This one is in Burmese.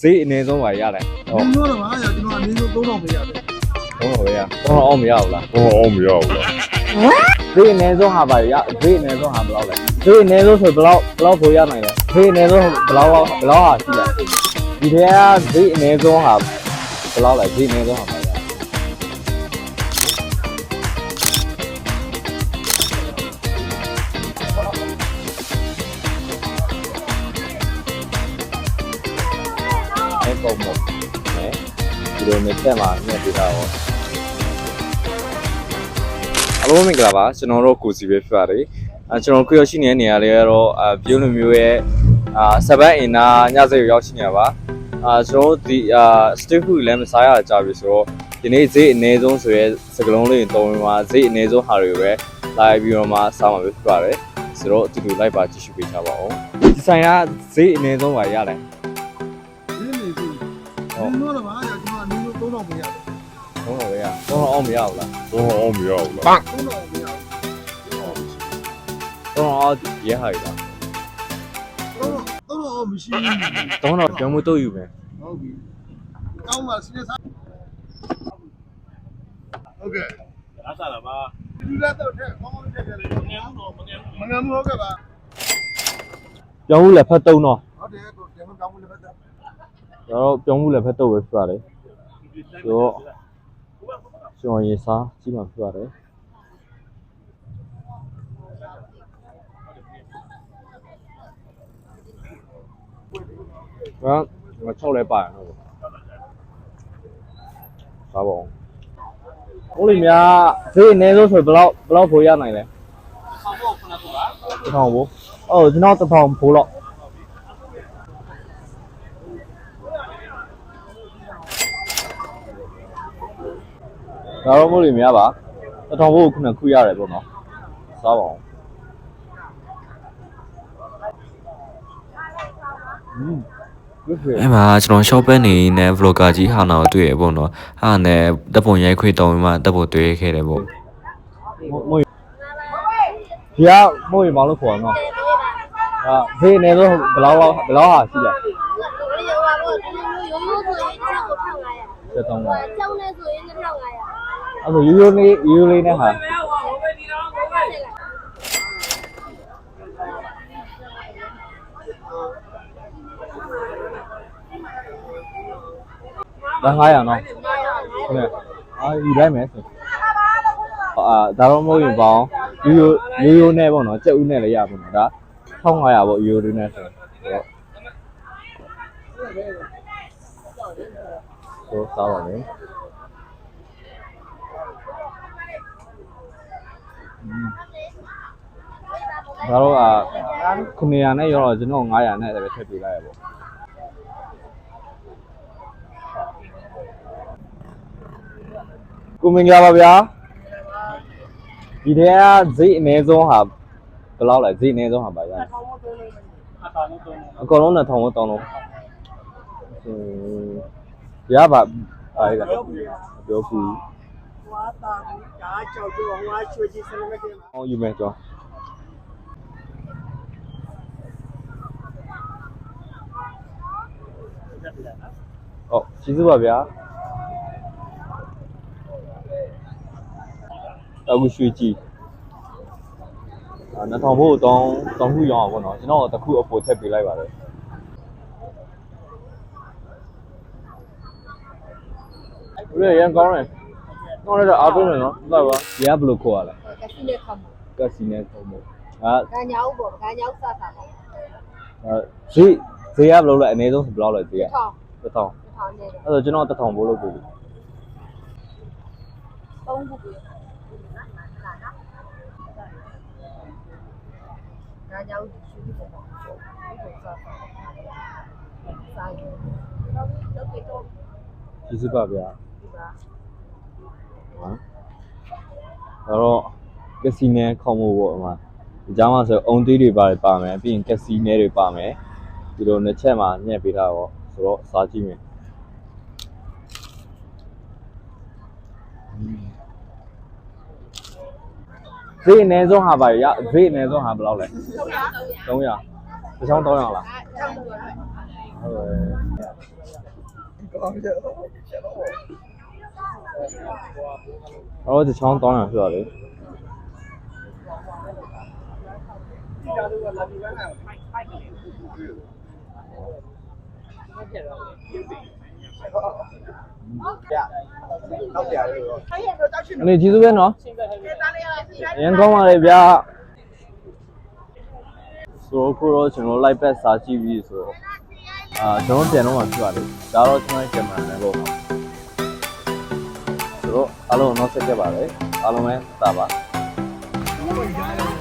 ဈေးအနည်းဆုံးပါရတယ်ဟု။တ်ပြောတော့ပါရကျွန်တော်အနည်းဆုံး3000ပေးရတယ်ဟုတ်ပါပဲရတော့အောင်မရဘူးလားဟောအောင်မရဘူးလားဈေးအနည်းဆုံးဟာပါရဈေးအနည်းဆုံးဟာဘယ်လောက်လဲဈေးအနည်းဆုံးဆိုဘယ်လောက်ဘယ်လောက်ကိုရနိုင်လဲဈေးအနည်းဆုံးဘယ်လောက်လောက်ဘယ်လောက်ဟာရှိလဲဒီထဲကဈေးအနည်းဆုံးဟာဘယ်လောက်လဲဈေးအနည်းဆုံးဟာ ဒီလိုနဲ့တက်မှာမြက်ပြတာရောအလုံးမင်္ဂလာပါကျွန်တော်တို့ကိုစီပဲဖြစ်ပါတယ်အဲကျွန်တော်ကိုရရှိနေတဲ့နေရာလေးကတော့အပြုံးလိုမျိုးရဲ့အာစပတ်အင်နာညစိတ်ရောက်ရှိနေတာပါအာကျွန်တော်တို့ဒီအာ stick food လည်းမစားရကြပြီဆိုတော့ဒီနေ့ဈေးအနည်းဆုံးဆိုရဲစကလုံးလေးတုံးမှာဈေးအနည်းဆုံးဟာတွေပဲလာပြီးတော့မှစားမှာပဲဖြစ်ပါတယ်ဆိုတော့အတူတူလိုက်ပါကြည့်ရှုပေးကြပါဦးဒီဆိုင်ကဈေးအနည်းဆုံးပါရတယ်။ဒီနေ့ပြီ။ပြောတော့ပါရကျွန်တော် အနည်းဆုံး3000ပေးရတယ်ဟုတ်ပါပဲရတော့အောင်မရဘူးလားဟောအောင်မရဘူးလား။3000ပေးရတယ်တော့အောင်ရဲဟာရလား။တော့တော့မရှိဘူးတော့တော့ပြန်မှုတော့ယူမယ်။ဟုတ်ပြီ။ကောင်းပါစီးစား။ဟုတ်ကဲ့အားစားလာပါ။ဒီလက်တော့ထက်ကောင်းကောင်းထက်တယ်လေမငယ်ဘူးတော့မငယ်ဘူး။မငမ်းဘူးဟုတ်ကဲ့ပါပြောင်းမှုလည်းဖတ်တုံးတော့။ဟုတ်တယ်ကိုကျွန်တော်ကောင်းမှုလည်းပဲတက်တော့ပြောင်းမှုလည်းဖတ်တုံးပဲဖြစ်ပါတယ်ဆို တော့ကျွန်တော်ရေစားကြည့်မှဖြစ်ပါတယ်ဟာငါ6လဲပါရနော်စားပါဦးဟုတ်လိမ့်များဈေးအနည်းဆုံးဆိုဘယ်လောက်ဘယ်လောက်ဖိုးရနိုင်လဲဆောင်းဖို့ခဏခုပါတစ်ထောင်ဘူးအော်ကျွန်တော်တစ်ထောင် ဒါတော့မဟုတ်လိမ့်များပါတစ်ထောင်ဖိုးကိုခုနခုရတယ်ပေါ့နော်စားပါအောင်อืมgood အဲ့မှာကျွန်တော် shop ပဲနေနေ vlogger ကြီးဟာနာကိုတွေ့ရပေါ့နော်ဟာနဲ့တပ်ပုံရိုက်ခွေတောင်းပြီးမှတပ်ပုံတွေ့ရခဲ့တယ်ပေါ့ မွေဒီကမွေဘာလို့ခေါ်နော်အာဈေးနေတော့ဘယ်လောက်လောက်ဘယ်လောက်ဟာရှိလဲ 有有啊， အဲ့ဆိုရိုးရိုးလေးရိုးရိုးလေးနဲ့ဟာဒါ900နော်ဟုတ်ကဲ့အာယူလိုက်မယ်ဆိုအာဒါတော့မဟုတ်ရင်ပေါ့ရိုးရိုးရိုးရိုးနဲ့ပေါ့နော်ကြက်ဥနဲ့လည်းရပါမယ်ဒါ1500ပေါ့ရိုးရိုးလေးနဲ့ဆိုတော့ဆိုစားပါမယ် ဒါတော့အာ900နဲ့ရောတော့ကျွန်တော်900နဲ့လည်းထည့်ပေးလိုက်ရပေါ့ကိုမင်္ဂလာပါဗျာဒီထဲကဈေးအနည်းဆုံးဟာဘယ်လောက်လဲဈေးအနည်းဆုံးဟာပါရအဆောင်လို့တော့အကောင်လုံးနဲ့ထောင်ဝတ်တောင်းလုံးဟိုရပါပါရကပြောကူ။ ဝါတာကားကြောက်ကြောက်ဝါချွေကြီးစနေကအောင်ယူမယ်ကျော်ဟုတ်ကျေးဇူးပါဗျာအခုရွှေကြည့်အာ2000ဘို့တောင်းတောင်းခုရောင်းအောင်ပေါ့နော်ကျွန်တော်တခုအပေါ်ထည့်ပေးလိုက်ပါတယ်ဘယ်ရန် ကောင်းလိုက်တာအားပေးမယ်နော်ဟုတ်လားပါဒီကဘယ်လိုခေါ်ရလဲကက်စီနဲ့ခေါ်မှာကက်စီနဲ့ခေါ်မို့ဟာဂါညာဥပေါ့ဂါညာဥစတာပေါ့အဲဈေးဈေးကဘယ်လိုလဲအနည်းဆုံးဘယ်လောက်လဲဈေးက1000 1000 1000နဲ့အဲ့တော့ကျွန်တော်1000ဘိုးလုပ်ပေးပြီ3ခုပေးငါကြောက်ရှူပြီးပေါ့ပေါ့စားစားစားရတော့တော့ကျေးဇူးပါဗျာဒီပါ ဟမ်အဲ့တော့ကစီနဲ့ခေါ်မို့ပေါ့အမဒီကြားမှာဆိုအုံသေးတွေပါတယ်ပါမယ်ပြီးရင်ကစီနဲ့တွေပါမယ်ဒီလိုနှစ်ချက်မှာညှက်ပေးတာပေါ့ဆိုတော့စားကြည့်မယ်ဈေးအနည်းဆုံးဟာပါရဈေးအနည်းဆုံးဟာဘယ်လောက်လဲ300 300တစ်ချောင်း300လားဟုတ်ကဲ့ကောင်းတယ် တော့ကျွန်တော်တော့ဒီချောင်းတောင်းရဖြစ်ပါလေနောက်ပြရတယ်တော့အနေကျေးဇူးပဲနော်အရင်ကောင်းပါလေဗျာဆိုတော့ခုတော့ကျွန်တော် live back စာကြည့်ပြီးဆိုတော့အာကျွန်တော်ပြန်တော့မှဖြစ်ပါလေဒါတော့ကျွန်တော်ကင်မရာနဲ့ပေါ့ ဆိုတော့အားလုံးတော့ဆက်ကြပါလေအားလုံးပဲသာပါဒီမှာ